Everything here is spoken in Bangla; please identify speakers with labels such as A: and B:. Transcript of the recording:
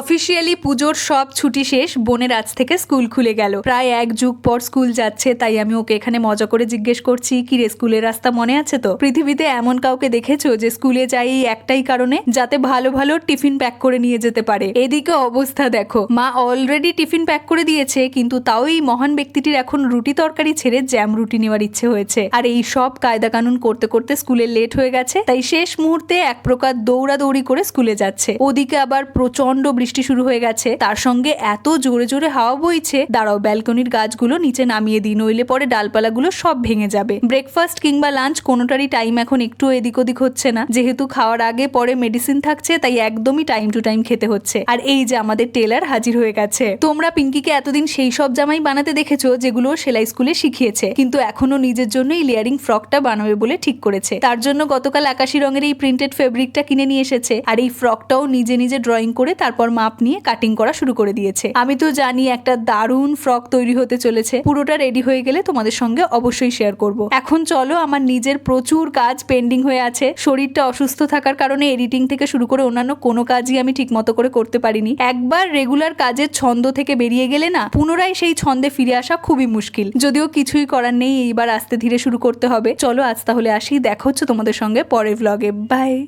A: অফিসিয়ালি পুজোর সব ছুটি শেষ, বোনের আজ থেকে স্কুল খুলে গেল। প্রায় এক যুগ পর স্কুল যাচ্ছে, তাই আমি ওকে এখানে মজা করে জিজ্ঞেস করছি কি রে স্কুলের রাস্তা মনে আছে তো? পৃথিবীতে এমন কাউকে দেখেছ যে স্কুলে যাই একটাই কারণে? যাতে ভালো ভালো টিফিন প্যাক করে নিয়ে যেতে পারে। এদিকে অবস্থা দেখো, মা অলরেডি টিফিন প্যাক করে দিয়েছে, কিন্তু তাও এই মহান ব্যক্তিটির এখন রুটি তরকারি ছেড়ে জ্যাম রুটি নেওয়ার ইচ্ছে হয়েছে। আর এই সব কায়দা কানুন করতে করতে স্কুলে লেট হয়ে গেছে, তাই শেষ মুহূর্তে এক প্রকার দৌড়াদৌড়ি করে স্কুলে যাচ্ছে। ওদিকে আবার প্রচণ্ড বৃষ্টি শুরু হয়ে গেছে। তার সঙ্গে এত জোরে জোরে হাওয়া বইছে, দাঁড়াও, ব্যালকনির গাছগুলো নিচে নামিয়ে দিই, নইলে পরে ডালপালাগুলো সব ভেঙে যাবে। ব্রেকফাস্ট কিংবা লাঞ্চ কোনোটারই টাইম এখন একটু এদিক ওদিক হচ্ছে না। যেহেতু খাওয়ার আগে পরে মেডিসিন থাকছে, তাই একদমই টাইম টু টাইম খেতে হচ্ছে। আর এই যে আমাদের টেলার হাজির হয়ে গেছে। তোমরা পিঙ্কিকে এতদিন সেই সব জামাই বানাতে দেখেছ, যেগুলো সেলাই স্কুলে শিখিয়েছে। কিন্তু এখনও নিজের জন্য এই লেয়ারিং ফ্রকটা বানাবে বলে ঠিক করেছে। তার জন্য গতকাল আকাশি রঙের এই প্রিন্টেড ফেব্রিকটা কিনে নিয়ে এসেছে। আর এই ফ্রকটাও নিজে নিজে ড্রয়িং করে তারপর মাপ নিয়ে কাটিং করা শুরু করে দিয়েছে। আমি তো জানি একটা দারুণ ফ্রক তৈরি হতে চলেছে। পুরোটা রেডি হয়ে গেলে তোমাদের সঙ্গে অবশ্যই শেয়ার করব। এখন চলো, আমার নিজের প্রচুর কাজ পেন্ডিং হয়ে আছে। শরীরটা অসুস্থ থাকার কারণে এডিটিং থেকে শুরু করে অন্যান্য কোনো কাজই আমি ঠিক মতো করে করতে পারিনি। একবার রেগুলার কাজের ছন্দ থেকে বেরিয়ে গেলে না, পুনরায় সেই ছন্দে ফিরে আসা খুবই মুশকিল। যদিও কিছুই করার নেই, এইবার আস্তে ধীরে শুরু করতে হবে। চলো, আজ তাহলে আসি। দেখা হচ্ছে তোমাদের সঙ্গে পরের ভ্লগে বাই